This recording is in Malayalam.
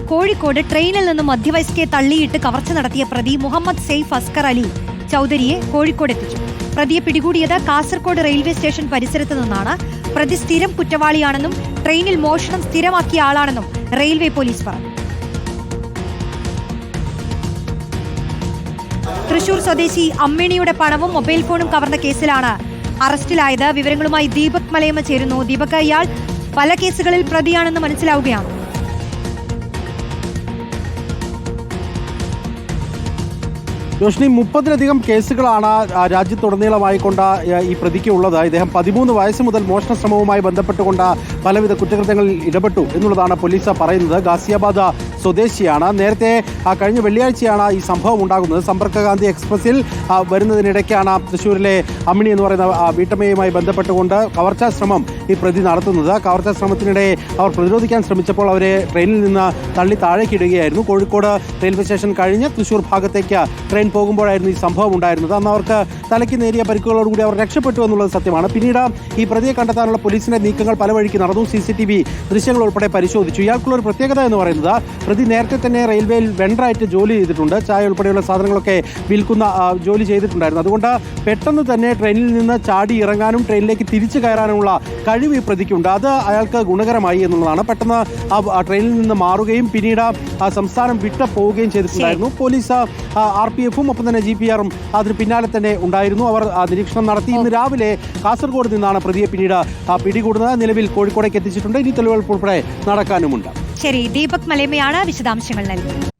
കോഴിക്കോട് ട്രെയിനിൽ നിന്ന് മധ്യവയസ്കയെ തള്ളിയിട്ട് കവർച്ച നടത്തിയ പ്രതി മുഹമ്മദ് സെയ്ഫ് അസ്കർ അലി ചൌധരിയെ കോഴിക്കോട് എത്തിച്ചു. പ്രതിയെ പിടികൂടിയത് കാസർകോട് റെയിൽവേ സ്റ്റേഷൻ പരിസരത്ത് നിന്നാണ്. പ്രതി സ്ഥിരം കുറ്റവാളിയാണെന്നും ട്രെയിനിൽ മോഷണം സ്ഥിരമാക്കിയ ആളാണെന്നും റെയിൽവേ പോലീസ് പറഞ്ഞു. തൃശൂർ സ്വദേശി അമ്മിണിയുടെ പണവും മൊബൈൽ ഫോണും കവർന്ന കേസിലാണ് അറസ്റ്റിലായത്. വിവരങ്ങളുമായി ദീപക് മലയമ്മ ചേരുന്നു. ദീപക് ഇയാൾ പല കേസുകളിൽ പ്രതിയാണെന്ന് മനസ്സിലാവുകയാണ്. റോഷിനി മുപ്പതിലധികം കേസുകളാണ് ആ, രാജ്യത്തുടനീളമായിക്കൊണ്ട് ആ, ഈ പ്രതിക്ക് ഉള്ളത് ഇദ്ദേഹം പതിമൂന്ന് വയസ്സ് മുതൽ മോഷണ ശ്രമവുമായി ബന്ധപ്പെട്ടുകൊണ്ട് പലവിധ കുറ്റകൃത്യങ്ങളിൽ ഇടപെട്ടു എന്നുള്ളതാണ് പോലീസ് പറയുന്നത്. ഗാസിയാബാദ് സ്വദേശിയാണ്. നേരത്തെ കഴിഞ്ഞ വെള്ളിയാഴ്ചയാണ് ഈ സംഭവം ഉണ്ടാകുന്നത്. സമ്പർക്കകാന്തി എക്സ്പ്രസിൽ വരുന്നതിനിടയ്ക്കാണ് തൃശ്ശൂരിലെ അമ്മിണി എന്ന് പറയുന്ന വീട്ടമ്മയുമായി ബന്ധപ്പെട്ടുകൊണ്ട് കവർച്ചാശ്രമം ഈ പ്രതി നടത്തുന്നത്. കവർച്ചാ ശ്രമത്തിനിടെ അവർ പ്രതിരോധിക്കാൻ ശ്രമിച്ചപ്പോൾ അവരെ ട്രെയിനിൽ നിന്ന് തള്ളി താഴേക്കിടുകയായിരുന്നു. കോഴിക്കോട് റെയിൽവേ സ്റ്റേഷൻ കഴിഞ്ഞ് തൃശ്ശൂർ ഭാഗത്തേക്ക് ട്രെയിൻ പോകുമ്പോഴായിരുന്നു ഈ സംഭവം ഉണ്ടായിരുന്നത്. അന്ന് അവർക്ക് തലയ്ക്ക് നേരിയ പരിക്കുകളോടുകൂടി അവർ രക്ഷപ്പെട്ടു എന്നുള്ളത് സത്യമാണ്. പിന്നീട് ഈ പ്രതിയെ കണ്ടെത്താനുള്ള പോലീസിന്റെ നീക്കങ്ങൾ പല വഴിക്ക് നടന്നു. സി സി ടി വി ദൃശ്യങ്ങൾ ഉൾപ്പെടെ പരിശോധിച്ചു. ഇയാൾക്കുള്ള ഒരു പ്രത്യേകത എന്ന് പറയുന്നത് പ്രതി നേരത്തെ തന്നെ റെയിൽവേയിൽ വെണ്ടറായിട്ട് ജോലി ചെയ്തിട്ടുണ്ട്. ചായ ഉൾപ്പെടെയുള്ള സാധനങ്ങളൊക്കെ വിൽക്കുന്ന ജോലി ചെയ്തിട്ടുണ്ടായിരുന്നു. അതുകൊണ്ട് പെട്ടെന്ന് തന്നെ ട്രെയിനിൽ നിന്ന് ചാടി ഇറങ്ങാനും ട്രെയിനിലേക്ക് തിരിച്ചു കയറാനുമുള്ള കഴിവ് ഈ പ്രതിക്കുണ്ട്. അത് അയാൾക്ക് ഗുണകരമായി എന്നുള്ളതാണ്. പെട്ടെന്ന് ആ ട്രെയിനിൽ നിന്ന് മാറുകയും പിന്നീട് ആ സംസ്ഥാനം വിട്ടു പോവുകയും ചെയ്തിട്ടുണ്ടായിരുന്നു. പോലീസ് ആർ പി എഫും ഒപ്പം തന്നെ ജി പി ആറും അതിന് പിന്നാലെ തന്നെ ഉണ്ടായിരുന്നു. അവർ ആ, നിരീക്ഷണം നടത്തി. ഇന്ന് രാവിലെ കാസർഗോഡ് നിന്നാണ് പ്രതിയെ പിന്നീട് പിടികൂടുന്നത്. നിലവിൽ കോഴിക്കോടേക്ക് എത്തിച്ചിട്ടുണ്ട്. ഇനി തെളിവുകൾ ഉൾപ്പെടെ നടക്കാനുമുണ്ട്. ശരി ദീപക് മലയമ്മയാണ് വിശദാംശങ്ങൾ നൽകിയത്.